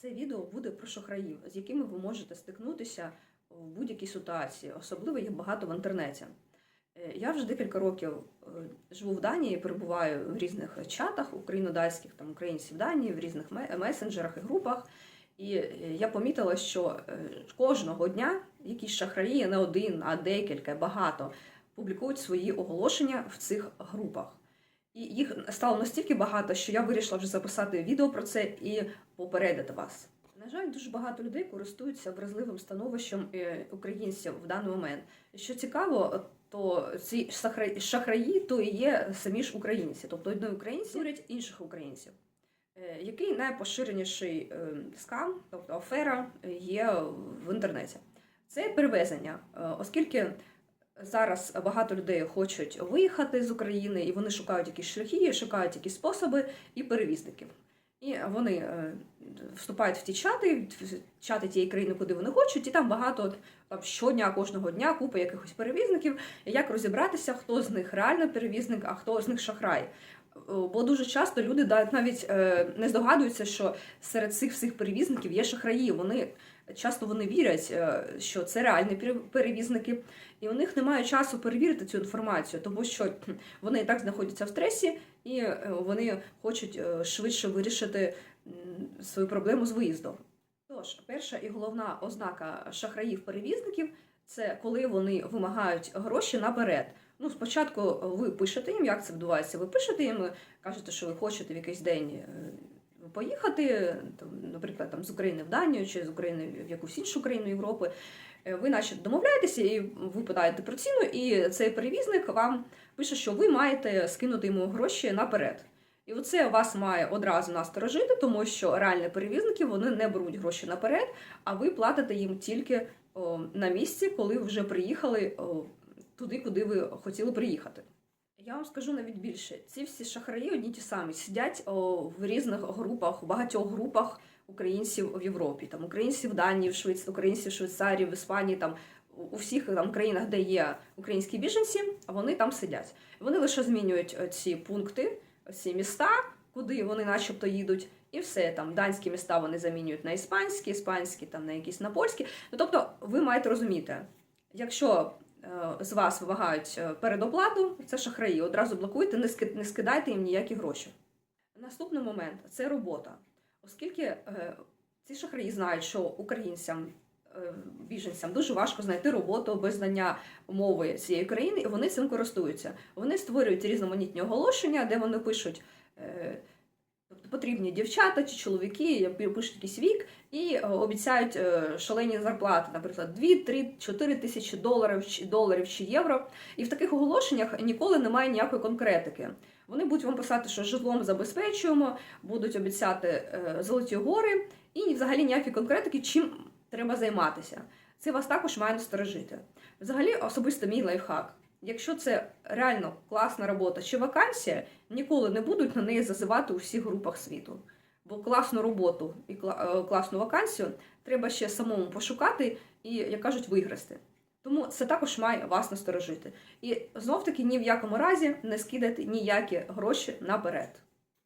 Це відео буде про шахраїв, з якими ви можете стикнутися в будь-якій ситуації. Особливо їх багато в інтернеті. Е, Я вже декілька років е, живу в Данії, перебуваю в різних чатах українодатських, там українців Данії, в різних месенджерах і групах. І е, я помітила, що кожного дня якісь шахраї, не один, а декілька, багато, публікують свої оголошення в цих групах. І їх стало настільки багато, що я вирішила вже записати відео про це і попередити вас. На жаль, дуже багато людей користуються вразливим становищем е, українців в даний момент. Що цікаво, то ці шахраї, то і є самі ж українці, тобто одні українці дурять інших українців. Е, Який найпоширеніший е, скам, тобто афера, є в інтернеті? Це перевезення, оскільки зараз багато людей хочуть виїхати з України, і вони шукають якісь шляхи, шукають якісь способи і перевізників. І вони е, вступають в ті чати, в чати тієї країни, куди вони хочуть, і там багато там, щодня, кожного дня купа якихось перевізників. Як розібратися, хто з них реально перевізник, а хто з них шахрай. Е, Бо дуже часто люди навіть е, не здогадуються, що серед цих всіх перевізників є шахраї. Вони часто вони вірять, е, що це реальні перевізники, і у них немає часу перевірити цю інформацію, тому що вони і так знаходяться в стресі, і вони хочуть швидше вирішити свою проблему з виїздом. Тож, перша і головна ознака шахраїв-перевізників це коли вони вимагають гроші наперед. Ну, спочатку ви пишете їм, як це відбувається. Ви пишете їм, кажете, що ви хочете в якийсь день е, поїхати, там, наприклад, там, з України в Данію чи з України в якусь іншу країну Європи. Е, Ви, наче, домовляєтеся, і ви питаєте про ціну, і цей перевізник вам пише, що ви маєте скинути йому гроші наперед. І оце вас має одразу насторожити, тому що реальні перевізники вони не беруть гроші наперед, а ви платите їм тільки о, на місці, коли вже приїхали о, туди, куди ви хотіли приїхати. Я вам скажу навіть більше: ці всі шахраї одні ті самі сидять о, в різних групах, в багатьох групах українців в Європі, там українців в Данії, в Швейц... українців в Швейцарії, в Іспанії, там у- у всіх там країнах, де є українські біженці, вони там сидять. Вони лише змінюють е, ці пункти, ці міста, куди вони начебто їдуть, і все там данські міста вони замінюють на іспанські, іспанські там на якісь на польські. Ну тобто, ви маєте розуміти, якщо е, з вас вимагають е, передоплату, це шахраї. Одразу блокуйте, не ски- не скидайте їм ніякі гроші. Наступний момент це робота. Оскільки е, ці шахраї знають, що українцям, біженцям дуже важко знайти роботу без знання мови цієї країни, і вони цим користуються. Вони створюють різноманітні оголошення, де вони пишуть. е, Тобто потрібні дівчата чи чоловіки, пишуть якийсь вік і е, обіцяють е, шалені зарплати, наприклад, 2, 3, 4 тисячі доларів чи доларів чи євро. І в таких оголошеннях ніколи немає ніякої конкретики. Вони будуть вам писати, що житлом забезпечуємо, будуть обіцяти е, золоті гори, і взагалі ніякої конкретики, чим треба займатися. Це вас також має насторожити. Взагалі, особисто мій лайфхак. Якщо це реально класна робота чи вакансія, ніколи не будуть на неї зазивати у всіх групах світу. Бо класну роботу і е, класну вакансію треба ще самому пошукати і, як кажуть, виграсти. Тому це також має вас насторожити. І знов таки ні в якому разі не скидайте ніякі гроші наперед.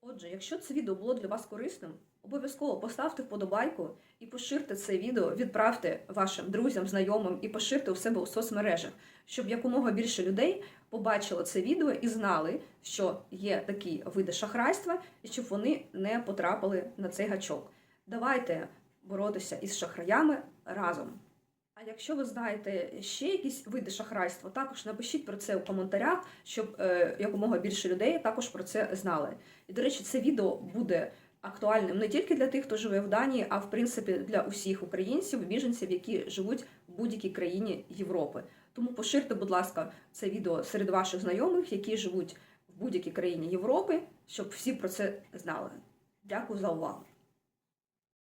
Отже, якщо це відео було для вас корисним, обов'язково поставте вподобайку і поширте це відео, відправте вашим друзям, знайомим і поширте у себе у соцмережах, щоб якомога більше людей побачило це відео і знали, що є такі види шахрайства, і щоб вони не потрапили на цей гачок. Давайте боротися із шахраями разом. А якщо ви знаєте ще якісь види шахрайства, також напишіть про це у коментарях, щоб е, якомога більше людей також про це знали. І, до речі, це відео буде актуальним не тільки для тих, хто живе в Данії, а в принципі для усіх українців, біженців, які живуть в будь-якій країні Європи. Тому поширте, будь ласка, це відео серед ваших знайомих, які живуть в будь-якій країні Європи, щоб всі про це знали. Дякую за увагу.